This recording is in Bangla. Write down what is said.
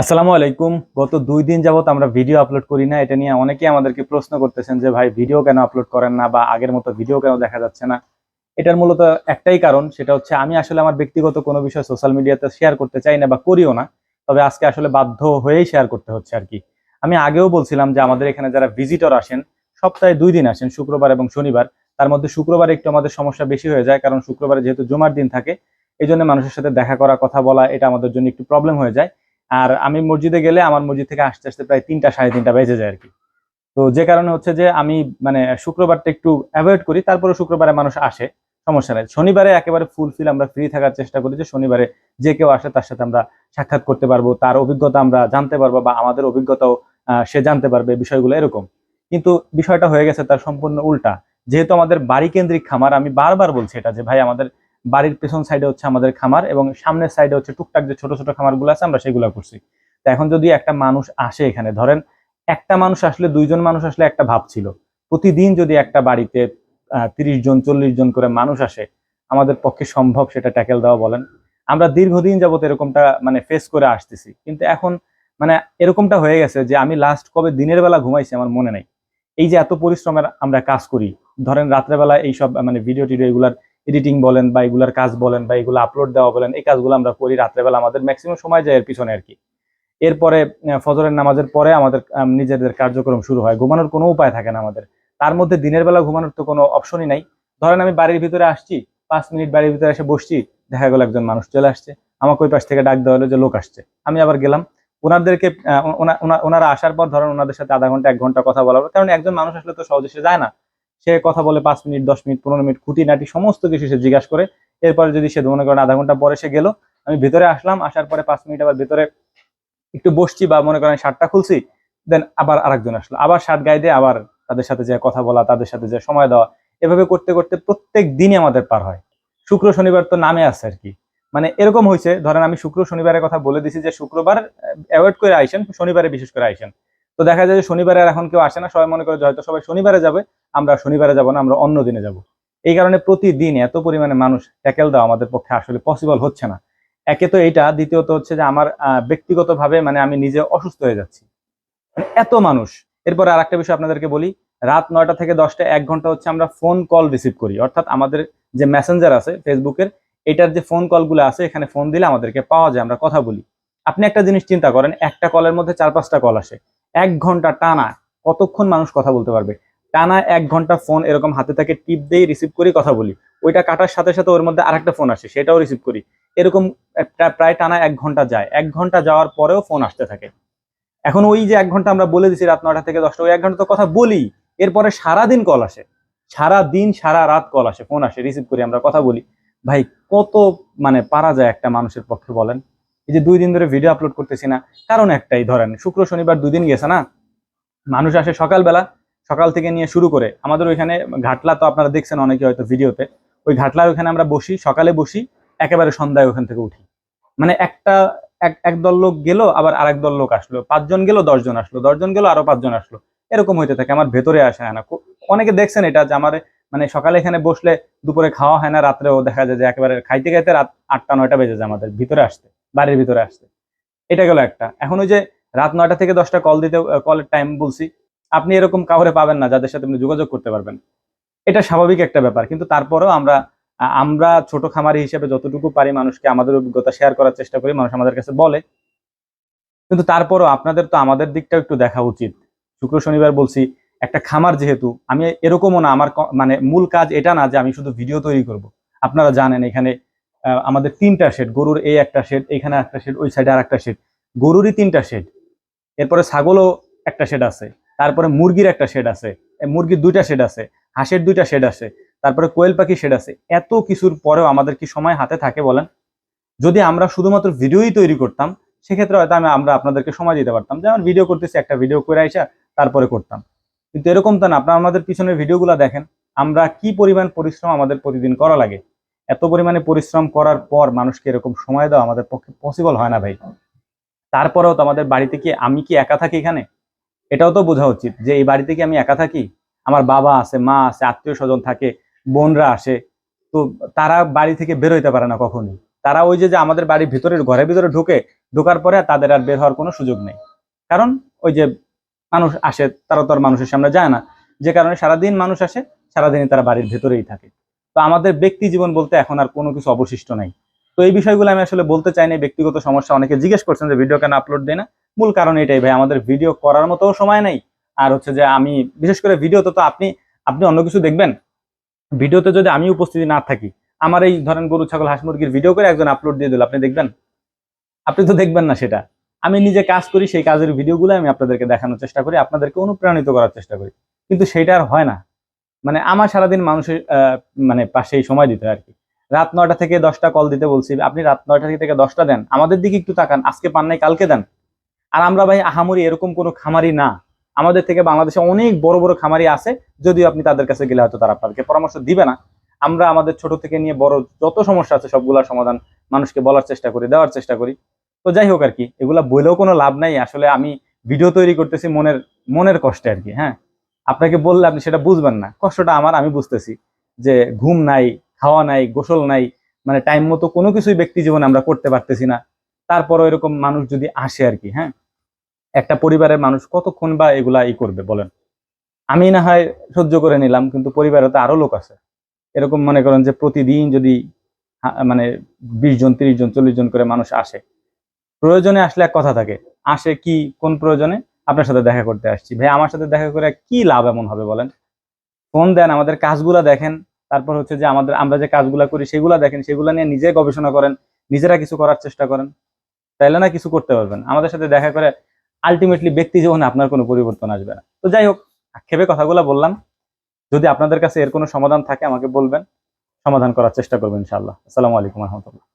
আসসালামু আলাইকুম। গত দুই দিন যাবত আমরা ভিডিও আপলোড করি না, এটা নিয়ে অনেকেই আমাদেরকে প্রশ্ন করতেছেন যে, ভাই ভিডিও কেন আপলোড করেন না বা আগের মতো ভিডিও কেন দেখা যাচ্ছে না? এটার মূলত একটাই কারণ, সেটা হচ্ছে আমি আসলে আমার ব্যক্তিগত কোনো বিষয় সোশ্যাল মিডিয়াতে শেয়ার করতে চাই না বা করিও না, তবে আজকে আসলে বাধ্য হয়েই শেয়ার করতে হচ্ছে আর কি আমি আগেও বলছিলাম যে, আমাদের এখানে যারা ভিজিটর আসেন, সপ্তাহে দুই দিন আসেন, শুক্রবার এবং শনিবার। তার মধ্যে শুক্রবার একটু আমাদের সমস্যা বেশি হয়ে যায়, কারণ শুক্রবারে যেহেতু জুমার দিন থাকে এই জন্য মানুষের সাথে দেখা করা, কথা বলা, এটা আমাদের জন্য একটু প্রবলেম হয়ে যায়। আর আমি মসজিদে গেলে আমার মসজিদ থেকে আসতে আসতে প্রায় তিনটা, সাড়ে তিনটা বেজে যায় আর কি। তো যে কারণে হচ্ছে যে আমি মানে শুক্রবারটা একটু অ্যাভয়েড করি তারপরে শুক্রবারে মানুষ আসে, সমস্যা নেই। শনিবারে একেবারে ফুলফিল আমরা ফ্রি থাকার চেষ্টা করি যে শনিবারে যে কেউ আসে তার সাথে আমরা সাক্ষাৎ করতে পারব, তার অভিজ্ঞতা আমরা জানতে পারব বা আমাদের অভিজ্ঞতাও সে জানতে পারবে বিষয়গুলো এরকম। কিন্তু বিষয়টা হয়ে গেছে তার সম্পূর্ণ উল্টা। যেহেতু আমাদের বাড়ি কেন্দ্রিক খামার, আমি বারবার বলছি এটা যে ভাই আমাদের বাড়ির পেছন সাইডে হচ্ছে আমাদের খামার এবং সামনের সাইডে হচ্ছে টুকটাক যে ছোট ছোট খামারগুলো আছে আমরা সেগুলো করছি। তো এখন যদি একটা মানুষ আসে এখানে, ধরেন একটা মানুষ আসলে, দুইজন মানুষ আসলে একটা ভাব ছিল। প্রতিদিন যদি একটা বাড়িতে তিরিশ জন, চল্লিশ জন করে মানুষ আসে, আমাদের পক্ষে সম্ভব সেটা ট্যাকেল দেওয়া বলেন। আমরা দীর্ঘদিন যাবত এরকমটা মানে ফেস করে আসতেছি। কিন্তু এখন মানে এরকমটা হয়ে গেছে যে আমি লাস্ট কবে দিনের বেলা ঘুমাইছি আমার মনে নাই। এই যে এত পরিশ্রমের আমরা কাজ করি, ধরেন রাত্রেবেলা এইসব মানে ভিডিও টিডিও এগুলার এডিটিং বলেন বা এগুলার কাজ বলেন বা এগুলো আপলোড দেওয়া বলেন, এই কাজগুলো আমরা করি রাত্রেবেলা, আমাদের ম্যাক্সিমাম সময় যায় এর পিছনে আর কি এরপরে ফজরের নামাজের পরে আমাদের নিজেদের কার্যক্রম শুরু হয়, ঘুমানোর কোনো উপায় থাকে না আমাদের। তার মধ্যে দিনের বেলা ঘুমানোর তো কোনো অপশনই নাই। ধরেন আমি বাড়ির ভিতরে আসছি, পাঁচ মিনিট বাড়ির ভিতরে এসে বসছি, দেখা গেল একজন মানুষ চলে আসছে, আমাকে ওই পাশ থেকে ডাক দেওয়া হলো যে লোক আসছে। আমি আবার গেলাম, ওনাদেরকে ওনারা আসার পর ধরেন ওনাদের সাথে আধা ঘণ্টা, এক ঘণ্টা কথা বলা কারণ একজন মানুষ আসলে তো সহজে সে যায় না। সে কথা বলে পাঁচ মিনিট, দশ মিনিট, পনেরো মিনিট খুঁটিনাটি সমস্ত কিছু সে জিজ্ঞাসা করে। এরপরে যদি সে মনে করেন আধা ঘণ্টা পরে সে গেল, আমি ভিতরে আসলাম, আসার পরে পাঁচ মিনিট আবার ভিতরে একটু বসছি বা মনে করেন শার্টটা খুলছি, দেন আবার আরেকজন আসলো। আবার শার্ট গায়ে দিয়ে আবার তাদের সাথে যে কথা বলা, তাদের সাথে যে সময় দেওয়া, এভাবে করতে করতে প্রত্যেক দিনই আমাদের পার হয়। শুক্র, শনিবার তো নামে আছে আর কি। মানে এরকম হয়েছে, ধরেন আমি শুক্র, শনিবারের কথা বলে দিছি যে শুক্রবার অ্যাভয়েড করে আইসেন, শনিবারে বিশেষ করে আইসেন। তো দেখা যায় যে শনিবারে আর এখন কেউ আসে না, সবাই মনে করে যে হয়তো সবাই শনিবারে যাবে, আমরা শনিবারে যাব না, আমরা অন্য দিনে যাব। এই কারণে প্রতিদিন এত পরিমাণে মানুষ ট্যাকেল দেওয়া আমাদের পক্ষে আসলে পসিবল হচ্ছে না। একে তো এইটা, দ্বিতীয়ত হচ্ছে যে আমার ব্যক্তিগতভাবে মানে আমি নিজে অসুস্থ হয়ে যাচ্ছি। মানে এত মানুষ। এরপর আর একটা বিষয় আপনাদেরকে বলি, রাত নয়টা থেকে দশটা এক ঘণ্টা হচ্ছে আমরা ফোন কল রিসিভ করি। অর্থাৎ আমাদের যে মেসেঞ্জার আছে ফেসবুকের, এটার যে ফোন কলগুলো আছে, এখানে ফোন দিলে আমাদেরকে পাওয়া যায়, আমরা কথা বলি। আপনি একটা জিনিস চিন্তা করেন, একটা কলের মধ্যে চার পাঁচটা কল আসে। এক ঘণ্টা টানা, কতক্ষণ মানুষ কথা বলতে পারবে? টানা এক ঘণ্টা ফোন এরকম হাতে থাকে, টিপ দিয়ে রিসিভ করি কথা বলি। ওইটা কাটার সাথে সাথে ওর মধ্যে আরেকটা ফোন আসে, সেটাও রিসিভ করি। এরকম প্রায় টানা এক ঘণ্টা যায়। এক ঘণ্টা যাওয়ার পরেও ফোন আসতে থাকে। এখন ওই যে এক ঘণ্টা আমরা বলে দিছি রাত নয়টা থেকে দশটা, ওই এক ঘণ্টা তো কথা বলি। এরপরে সারাদিন কল আসে। সারা দিন সারা রাত কল আসে ফোন আসে রিসিভ করি, আমরা কথা বলি। ভাই, কত মানে পারা যায় একটা মানুষের পক্ষে বলেন? এই যে দুই দিন ধরে ভিডিও আপলোড করতেছি না, কারণ একটাই ধরেন, শুক্র, শনিবার দুই দিন গেছে না? মানুষ আসে সকালবেলা, সকাল থেকে নিয়ে শুরু করে, আমাদের ওইখানে ঘাটলা তো আপনারা দেখছেন অনেকে হয়তো ভিডিওতে ওই ঘাটলার ওখানে আমরা বসি, সকালে বসি, একেবারে সন্ধ্যায় ওখান থেকে উঠি। মানে একটা, এক এক দল লোক গেল, আবার আরেক দল লোক আসলো, পাঁচজন গেল, দশজন আসলো, দশজন গেল, আরও পাঁচজন আসলো। এরকম হইতে থাকে, আমার ভেতরে আসে না। অনেকে দেখছেন এটা যে আমার মানে সকালে এখানে বসলে দুপুরে খাওয়া হয় না, রাত্রেও দেখা যায় যে একেবারে খাইতে খাইতে রাত আটটা, নয়টা বেজে যায় আমাদের ভিতরে আসতে। বাড়ির ভিতরে আসতে। এটা গেল একটা। এখন ওই যে রাত নয়টা থেকে দশটা কল দিতে কলের টাইম বলছি, আপনি এরকম কাউরে পাবেন না যাদের সাথে আপনি যোগাযোগ করতে পারবেন। এটা স্বাভাবিক একটা ব্যাপার, কিন্তু তারপরেও আমরা আমরা ছোট খামারি হিসেবে যতটুকু পারি মানুষকে আমাদের অভিজ্ঞতা শেয়ার করার চেষ্টা করি, মানুষ আমাদের কাছে বলে। কিন্তু তারপরও আপনাদের তো আমাদের দিকটাও একটু দেখা উচিত। শুক্র শনিবার বলছি, একটা খামার যেহেতু, আমি এরকমও না, আমার মানে মূল কাজ এটা না যে আমি শুধু ভিডিও তৈরি করব। আপনারা জানেন এখানে আমাদের তিনটা শেড গরুর এই একটা শেড এখানে একটা শেড ওই সাইডে আর একটা শেড গরুরই তিনটা শেড এরপরে ছাগলও একটা শেড আছে। তারপরে মুরগির একটা শেড আছে। মুরগির দুইটা শেড আছে। হাঁসের দুইটা শেড আছে। তারপরে কোয়েল পাখি শেড আছে। এত কিছুর পরেও আমাদের কি সময় হাতে থাকে বলেন? যদি আমরা শুধুমাত্র ভিডিওই তৈরি করতাম, সেক্ষেত্রে হয়তো আমি, আমরা আপনাদেরকে সময় দিতে পারতাম। যেমন ভিডিও করতেছি, একটা ভিডিও করে আইসা তারপরে করতাম। কিন্তু এরকম তো না, আপনারা আমাদের পিছনের ভিডিওগুলো দেখেন। আমরা কি পরিমাণ পরিশ্রম আমাদের প্রতিদিন করা লাগে? এত পরিমাণে পরিশ্রম করার পর মানুষকে এরকম সময় দেওয়া আমাদের পক্ষে পসিবল হয় না ভাই। তারপরেও তো আমাদের বাড়িতে কি আমি কি একা থাকি এখানে? এটাও তো বোঝা উচিত যে এই বাড়িতে কি আমি একা থাকি? আমার বাবা আছে, মা আছে, আত্মীয় স্বজন থাকে, বোনরা আসে, তো তারা বাড়ি থেকে বের হইতে পারে না কখনোই। তারা ওই যে যে আমাদের বাড়ির ভিতরে ঘরের ভিতরে ঢুকে, ঢোকার পরে তাদের আর বের হওয়ার কোনো সুযোগ নেই। কারণ ওই যে মানুষ আসে, তারা তো আর মানুষের সামনে যায় না। যে কারণে সারাদিন মানুষ আসে, সারাদিনই তারা বাড়ির ভেতরেই থাকে। তো আমাদের ব্যক্তি জীবন বলতে এখন আর কোনো কিছু অবশিষ্ট নাই। তো এই বিষয়গুলো আমি আসলে বলতে চাই না ব্যক্তিগত সমস্যা অনেকে জিজ্ঞেস করছেন যে ভিডিও কেন আপলোড দেয় না। মূল কারণ এটাই ভাই, আমাদের ভিডিও করার মতো সময় নাই। আর হচ্ছে যে আমি, বিশেষ করে ভিডিওতে তো আপনি আপনি অন্য কিছু দেখবেন। ভিডিওতে যদি আমি উপস্থিতি না থাকি, আমার এই ধরেন গরু, ছাগল, হাঁস মুরগির ভিডিও করে একজন আপলোড দিয়ে দিল, আপনি দেখবেন? আপনি তো দেখবেন না সেটা। আমি নিজে কাজ করি, সেই কাজের ভিডিওগুলো আমি আপনাদেরকে দেখানোর চেষ্টা করি, আপনাদেরকে অনুপ্রাণিত করার চেষ্টা করি। কিন্তু সেটা আর হয় না। মানে আমার সারাদিন মানুষের মানে পাশেই সময় দিতে আর কি। রাত নয়টা থেকে দশটা কল দিতে বলছি, আপনি রাত নয়টা থেকে দশটা দেন, আমাদের দিকে একটু তাকান, আজকে পান নাই, কালকে দেন। আর আমরা ভাই আহামরি এরকম কোনো খামারি না। আমাদের থেকে বাংলাদেশে অনেক বড় বড় খামারি আছে, যদিও আপনি তাদের কাছে গেলে হয়তো তারা আপনাদেরকে পরামর্শ দিবে না। আমরা আমাদের ছোট থেকে নিয়ে বড় যত সমস্যা আছে সবগুলোর সমাধান মানুষকে বলার চেষ্টা করি, দেওয়ার চেষ্টা করি। তো যাই হোক আর কি, এগুলা বলেও কোনো লাভ নাই। আসলে আমি ভিডিও তৈরি করতেছি মনের মনের কষ্টে আর কি হ্যাঁ। আপনাকে বললে আপনি সেটা বুঝবেন না। কষ্টটা আমার, আমি বুঝতেছি যে ঘুম নাই, খাওয়া নাই, গোসল নাই মানে টাইম মতো কোনো কিছুই ব্যক্তি জীবনে আমরা করতে পারতেছি না। তারপরও এরকম মানুষ যদি আসে আর কি হ্যাঁ? একটা পরিবারের মানুষ কতক্ষণ বা এগুলা ই করবে বলেন? আমি না হয় সহ্য করে নিলাম, কিন্তু পরিবারে তো আরও লোক আছে। এরকম মনে করেন যে প্রতিদিন যদি মানে বিশ জন, তিরিশ জন, চল্লিশ জন করে মানুষ আসে, প্রয়োজনে আসলে এক কথা থাকে, আসে কি, কোন প্রয়োজনে? আপনার সাথে দেখা করতে আসছি। ভাই আমার সাথে দেখা করে কি লাভ এমন হবে বলেন? ফোন দেন, আমাদের কাজগুলা দেখেন। তারপর হচ্ছে যে আমাদের, আমরা যে কাজগুলা করি সেগুলা দেখেন, সেগুলা নিয়ে নিজে গবেষণা করেন, নিজেরা কিছু করার চেষ্টা করেন। তাইলে না কিছু করতে পারবেন। আমাদের সাথে দেখা করে আলটিমেটলি ব্যক্তি জীবনে আপনার কোনো পরিবর্তন আসবে না। তো যাই হোক, আক্ষেপে কথাগুলো বললাম। যদি আপনাদের কাছে এর কোনো সমাধান থাকে, আমাকে বলবেন। সমাধান করার চেষ্টা করবেন ইনশাআল্লাহ। আসসালামু আলাইকুম রহমতুল্লাহ।